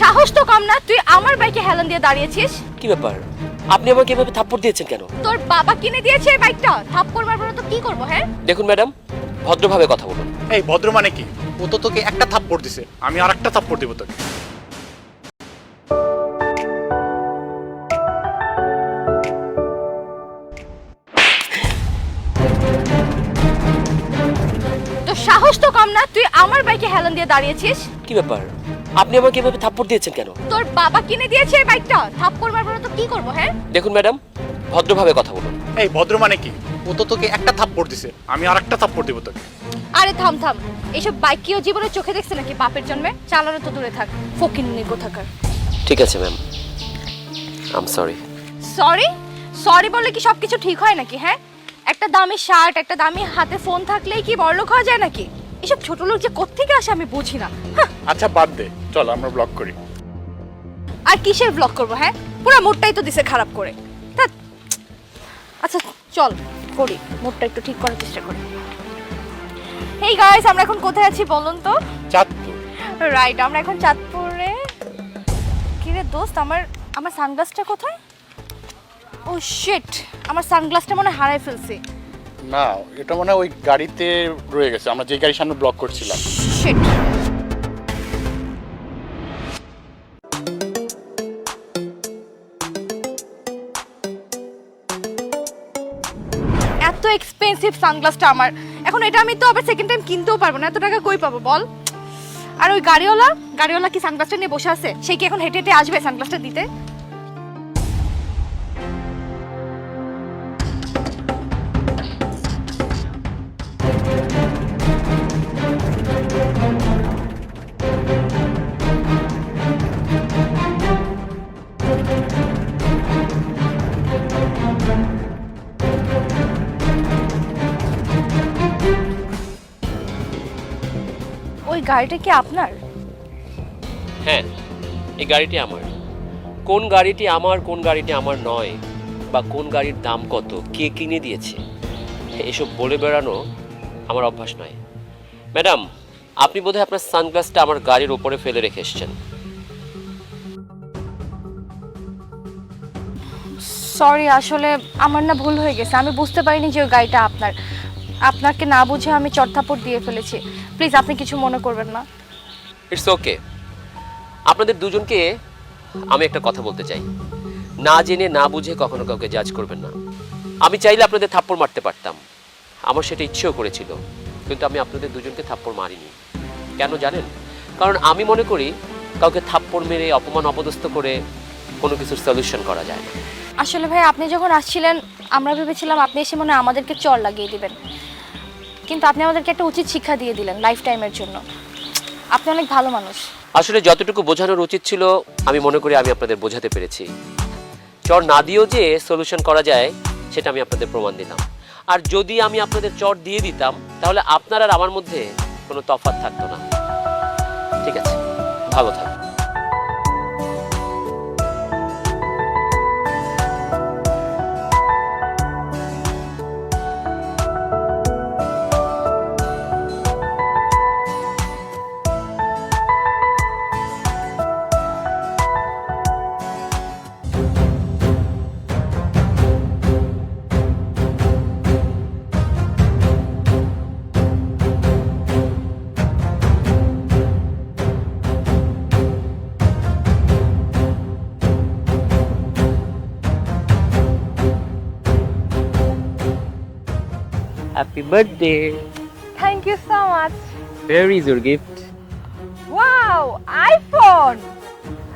সাহস তো কম না। তুই আমার বাইকে হেলান দিয়ে দাঁড়িয়েছিস? কি ব্যাপার? আপনি আমাকে এভাবে থাপ্পড় দিয়েছেন কেন? তোর বাবা কিনে দিয়েছে এই বাইকটা। থাপ্পড় মারবো তো কি করব হ্যাঁ? দেখুন ম্যাডাম ভদ্রভাবে কথা বলুন। এই ভদ্র মানে কি? ও তো তোকে একটা থাপ্পড় দিছে। আমি আর একটা থাপ্পড় দিব তোকে। তো সাহস তো কম না। তুই আমার বাইকে হেলান দিয়ে দাঁড়িয়েছিস? কি ব্যাপার? আপনি আমাকে এভাবে থাপ্পড় দিয়েছেন কেন? তোর বাবা কিনে দিয়েছে এই বাইকটা। থাপ্পড় মারবো না তো কি করব হ্যাঁ? দেখুন ম্যাডাম ভদ্রভাবে কথা বলুন। এই ভদ্র মানে কি? ও তো তোকে একটা থাপ্পড় দিছে। আমি আর একটা থাপ্পড় দিব তোকে। আরে থাম থাম। এইসব বাইক কিও জীবনে চোখে দেখছে নাকি বাপের জন্মে? চালানো তো দূরে থাক ফকিন নিয়ে কোথাকার। ঠিক আছে ma'am. I'm sorry sorry sorry বলে কি সবকিছু ঠিক হয় নাকি হ্যাঁ? একটা দামি শার্ট একটা দামি হাতে ফোন থাকলেই কি বড়লোক হওয়া যায় নাকি? এসব ছোট লোক যে কোত্থেকে আসে আমি বুঝি না। হাহ, আচ্ছা বাদ দে। চল আমরা ব্লক করি। আর কিসের ব্লক করব হ্যাঁ? পুরো মুডটাই তো দিছে খারাপ করে। আচ্ছা চল করি। মুডটা একটু ঠিক করার চেষ্টা করি। এই গাইস আমরা এখন কোথায় আছি বলুন তো? চাঁদপুর। রাইট আমরা এখন চাঁদপুরে। কিরে দোস্ত আমার আমার সানগ্লাসটা কোথায়? ও শিট আমার সানগ্লাসটা মনে হয় হারাই ফেলছি। না, এটা মনে ওই গাড়িতে রয়ে গেছে। আমরা যে গাড়ির সামনে ব্লক করছিলাম। এত এক্সপেন্সিভ সানগ্লাসটা আমার। এখন এটা আমি তো আবার সেকেন্ড টাইম কিনতেও পারব না। এত টাকা কই পাবো, বল? আর ওই গাড়িওয়ালা গাড়িওয়ালা কি সানগ্লাসটা নিয়ে বসে আছে? সে কি এখন হেঁটে হেঁটে আসবে সানগ্লাসটা দিতে? গাড়িটা কি আপনার? হ্যাঁ এই গাড়িটি আমার। কোন গাড়িটি আমার কোন গাড়িটি আমার নয় বা কোন গাড়ির দাম কত কে কিনে দিয়েছে এসব বলে বেড়ানো আমার অভ্যাস নয়। ম্যাডাম আপনি বোধহয় আপনার সানগ্লাসটা আমার গাড়ির ওপরে ফেলে রেখে এসেছেন। সরি আসলে আমার না ভুল হয়ে গেছে। আমি বুঝতে পারিনি যে ওই গাড়িটা আপনার। আপনাকে না বুঝে আমি চটথাপড় দিয়ে ফেলেছি। প্লিজ আপনি কিছু মনে করবেন না। ইটস ওকে আপনাদের দুজনকে আমি একটা কথা বলতে চাই। না জেনে না বুঝে কখনো কাউকে জাজ করবেন না। আমি চাইলে আপনাদের থাপ্পড় মারতে পারতাম। আমার সেটা ইচ্ছেও করেছিল কিন্তু আমি আপনাদের দুজনকে থাপ্পড় মারিনি। কেন জানেন? কারণ আমি মনে করি কাউকে থাপ্পড় মেরে অপমান অপদস্থ করে কোনো কিছুর সলিউশন করা যায় না। আসলে ভাই আপনি যখন আসছিলেন আমরা ভেবেছিলাম আপনি এসে মনে হয় আমাদেরকে চর লাগিয়ে দিবেন। কিন্তু আপনি আমাদেরকে একটা উচিত শিক্ষা দিয়ে দিলেন লাইফ টাইমের জন্য। আপনি অনেক ভালো মানুষ। আসলে যতটুকু বোঝানোর উচিত ছিল, আমি মনে করি আমি আপনাদের বোঝাতে পেরেছি। চর না দিয়েও যে সলিউশন করা যায়, সেটা আমি আপনাদের প্রমাণ দিলাম আর যদি আমি আপনাদের চর দিয়ে দিতাম, তাহলে আপনার আর আমার মধ্যে কোনো তফাৎ থাকতো না। ঠিক আছে, ভালো থাক happy birthday thank you so much very is your gift wow iPhone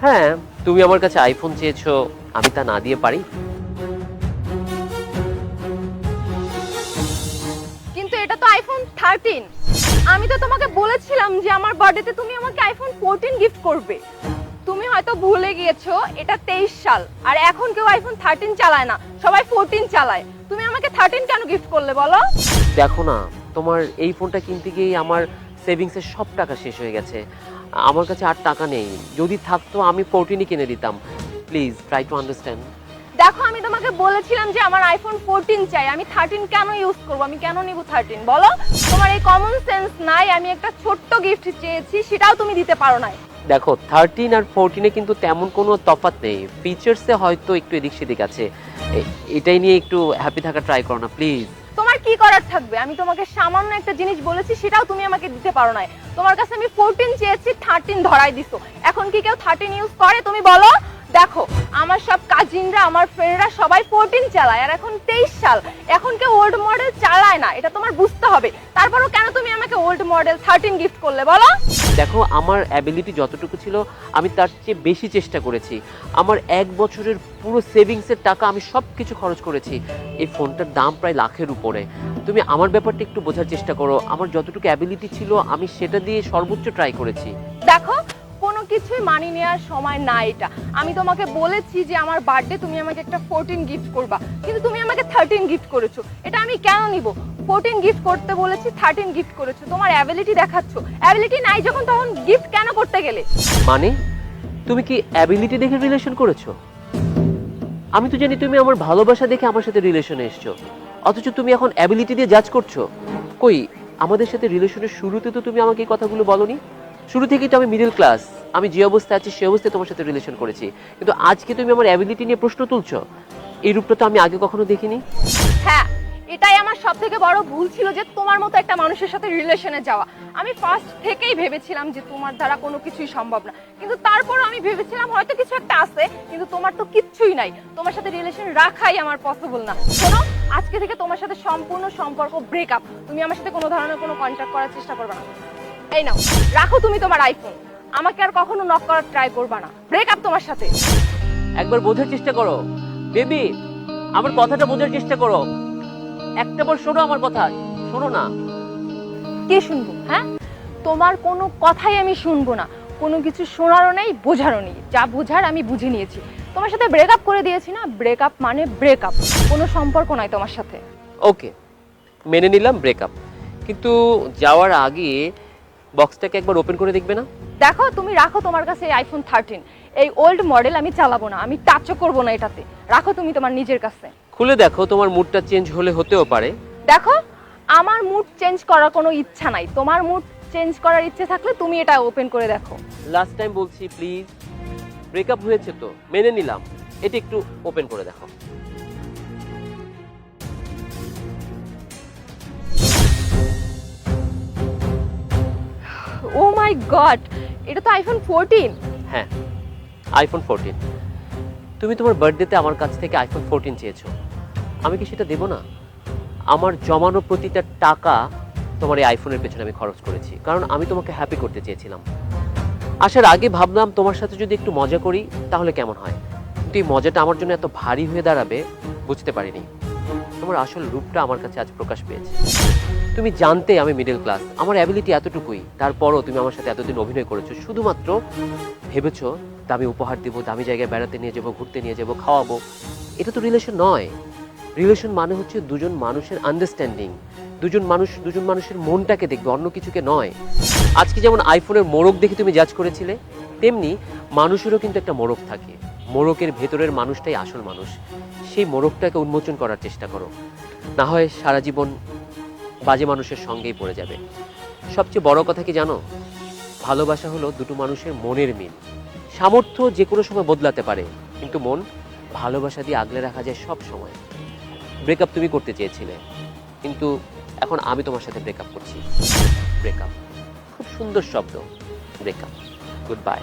হ্যাঁ তুমি আমার কাছে আইফোন চেয়েছো আমি তা না দিয়ে পারি। কিন্তু এটা তো আইফোন থার্টিন আমি তো তোমাকে বলেছিলাম যে আমার বার্থডেতে তুমি আমাকে আইফোন ফোরটিন গিফট করবে। তুমি হয়তো ভুলে গিয়েছো এটা তেইশ সাল। আর এখন কেউ আইফোন থার্টিন চালায় না সবাই ফোরটিন চালায়। তুমি আমাকে থার্টিন কেন গিফট করলে বলো? দেখো না তোমার এই ফোনটা কিনতে গিয়েই আমার সেভিংসের সব টাকা শেষ হয়ে গেছে। আমার কাছে আর টাকা নেই। যদি থাকতো আমি ফোরটিনই কিনে দিতাম। প্লিজ ট্রাই টু আন্ডারস্ট্যান্ড দেখো আমি তোমাকে বলেছিলাম যে আমার আইফোন ফোরটিন চাই। আমি থার্টিন কেন ইউজ করব? আমি কেন নিব থার্টিন বলো? তোমার এই কমন সেন্স নাই। আমি একটা ছোট্ট গিফট চেয়েছি সেটাও তুমি দিতে পারো না দেখো থার্টিন আর ফোরটিনে কিন্তু তেমন কোনো তফাৎ নেই। ফিচার্সে হয়তো একটু এদিক সেদিক আছে এটাই নিয়ে একটু হ্যাপি থাকা ট্রাই করো না প্লিজ কি করার থাকবে? আমি তোমাকে সামান্য একটা জিনিস বলেছি, সেটাও তুমি আমাকে দিতে পারো না তোমার কাছে আমি ফোরটিন চেয়েছি থার্টিন ধরাই দিছো। এখন কি কেউ থার্টিন ইউজ করে? তুমি বলো। দেখো, আমার সব কাজিনরা আমার ফ্রেন্ডরা সবাই ফোরটিন চালায়, আর এখন তেইশ সাল। এখন কেউ ওল্ড মডেল চালায় না, এটা তোমার বুঝতে হবে। তারপরও কেন তুমি আমাকে ওল্ড মডেল থার্টিন গিফট করলে? বলো। দেখো, আমার অ্যাবিলিটি যতটুকু ছিল, আমি তার চেয়ে বেশি চেষ্টা করেছি। আমার এক বছরের পুরো সেভিংসের টাকা আমি সব কিছু খরচ করেছি। এই ফোনটার দাম প্রায় লাখের উপরে। তুমি আমার ব্যাপারটা একটু বোঝার চেষ্টা করো। আমার যতটুকু অ্যাবিলিটি ছিল, আমি সেটা দিয়ে সর্বোচ্চ ট্রাই করেছি। দেখো, কোনো কিছুই মানি নেওয়ার সময় না এটা। আমি তোমাকে বলেছি যে আমার বার্থডে তুমি আমাকে একটা ফোরটিন গিফট করবা। কিন্তু তুমি আমাকে থার্টিন গিফট করেছ। এটা আমি কেন নিব? ফোরটিন গিফট করতে বলেছি থার্টিন গিফট করেছ। তোমার অ্যাবিলিটি দেখাচ্ছ। অ্যাবিলিটি নাই যখন তখন গিফট কেন করতে গেলে? মানে? তুমি কি অ্যাবিলিটি দেখে রিলেশন করেছ? আমি তো জানি তুমি আমার ভালোবাসা দেখে আমার সাথে রিলেশনে এসছো। অথচ তুমি এখন অ্যাবিলিটি দিয়ে জাজ করছ। কই আমাদের সাথে রিলেশনের শুরুতে তো তুমি আমাকে এই কথাগুলো বলনি? শুরু থেকেই তো আমি মিডল ক্লাস আমি যে অবস্থায় আছি সে অবস্থায় তোমার সাথে রিলেশন করেছি। কিন্তু আজকে তুমি আমার অ্যাবিলিটি নিয়ে প্রশ্ন তুলছো। এই রূপটা তো আমি আগে কখনো দেখিনি। হ্যাঁ এটাই আমার সব থেকে বড় ভুল ছিল যে তোমার মতো একটা মানুষের সাথে রিলেশনে যাওয়া। আমি ফার্স্ট থেকেই ভেবেছিলাম যে তোমার দ্বারা কোনো কিছুই সম্ভব না। কিন্তু তারপরও আমি ভেবেছিলাম হয়তো কিছু একটা আছে, কিন্তু তোমার তো কিচ্ছুই নাই। তোমার সাথে রিলেশন রাখাই আমার পসিবল না। শোনো, আজকে থেকে তোমার সাথে সম্পূর্ণ সম্পর্ক ব্রেকআপ তুমি আমার সাথে কোনো ধরনের কোনো কন্ট্যাক্ট করার চেষ্টা করবে না। এই নাও, রাখো তুমি তোমার আইফোন আমাকে আর কখনো নক করার ট্রাই করবে না। ব্রেকআপ তোমার সাথে। একবার বোঝার চেষ্টা করো। বেবি আমার কথাটা বোঝার চেষ্টা করো। একটা বার শোনো আমার কথা। শোনো না। কে শুনব হ্যাঁ? তোমার কোনো কথাই আমি শুনব না। কোনো কিছু শোনারও নেই বোঝারও নেই। যা বোঝার আমি বুঝে নিয়েছি। তোমার সাথে ব্রেকআপ করে দিয়েছি না? ব্রেকআপ মানে ব্রেকআপ কোনো সম্পর্ক নাই তোমার সাথে। ওকে মেনে নিলাম ব্রেকআপ কিন্তু যাওয়ার আগে বক্সটাকে একবার ওপেন করে দেখবে না? দেখো তুমি রাখো তোমার কাছে এই আইফোন থার্টিন এই ওল্ড মডেল আমি চালাবো না আমি টাচও করব না এটাতে। রাখো তুমি তোমার নিজের কাছে। খুলে দেখো তোমার মুডটা চেঞ্জ হলে হতেও পারে। দেখো আমার মুড চেঞ্জ করার কোনো ইচ্ছা নাই। তোমার মুড চেঞ্জ করার ইচ্ছে থাকলে তুমি এটা ওপেন করে দেখো। লাস্ট টাইম বলছি প্লিজ ব্রেকআপ হয়েছে তো মেনে নিলাম। এটা একটু ওপেন করে দেখো। ও মাই গড এটা তো আইফোন ফোরটিন হ্যাঁ আইফোন ফোরটিন তুমি তোমার বার্থডেতে আমার কাছ থেকে আইফোন ফোরটিন চেয়েছো। আমি কি সেটা দেবো না? আমার জমানো প্রতিটা টাকা তোমার এই আইফোনের পেছনে আমি খরচ করেছি। কারণ আমি তোমাকে হ্যাপি করতে চেয়েছিলাম। আসার আগে ভাবলাম তোমার সাথে যদি একটু মজা করি, তাহলে কেমন হয়? কিন্তু এই মজাটা আমার জন্য এত ভারী হয়ে দাঁড়াবে, বুঝতে পারিনি। তোমার আসল রূপটা আমার কাছে আজ প্রকাশ পেয়েছে। তুমি জানতে আমি মিডল ক্লাস আমার অ্যাবিলিটি এতটুকুই। তারপরও তুমি আমার সাথে এতদিন অভিনয় করেছ। শুধুমাত্র ভেবেছো দামি উপহার দেবো দামি জায়গায় বেড়াতে নিয়ে যাব, ঘুরতে নিয়ে যাব, খাওয়াবো। এটা তো রিলেশন নয়। রিলেশন মানে হচ্ছে দুজন মানুষের আন্ডারস্ট্যান্ডিং দুজন মানুষ, দুজন মানুষের মনটাকে দেখবে, অন্য কিছুকে নয়। আজকে যেমন আইফোনের মোড়ক দেখে তুমি জাজ করেছিলে, তেমনি মানুষেরও কিন্তু একটা মোড়ক থাকে। মোড়কের ভেতরের মানুষটাই আসল মানুষ। সেই মোড়কটাকে উন্মোচন করার চেষ্টা করো। না হয় সারা জীবন বাজে মানুষের সঙ্গেই পড়ে যাবে। সবচেয়ে বড় কথা কি জানো? ভালোবাসা হলো দুটো মানুষের মনের মিল। সামর্থ্য যে কোনো সময় বদলাতে পারে, কিন্তু মন ভালোবাসা দিয়ে আগলে রাখা যায় সব সময়। ব্রেকআপ তুমি করতে চেয়েছিলে। কিন্তু এখন আমি তোমার সাথে ব্রেকআপ করছি। ব্রেকআপ খুব সুন্দর শব্দ। Breakup good bye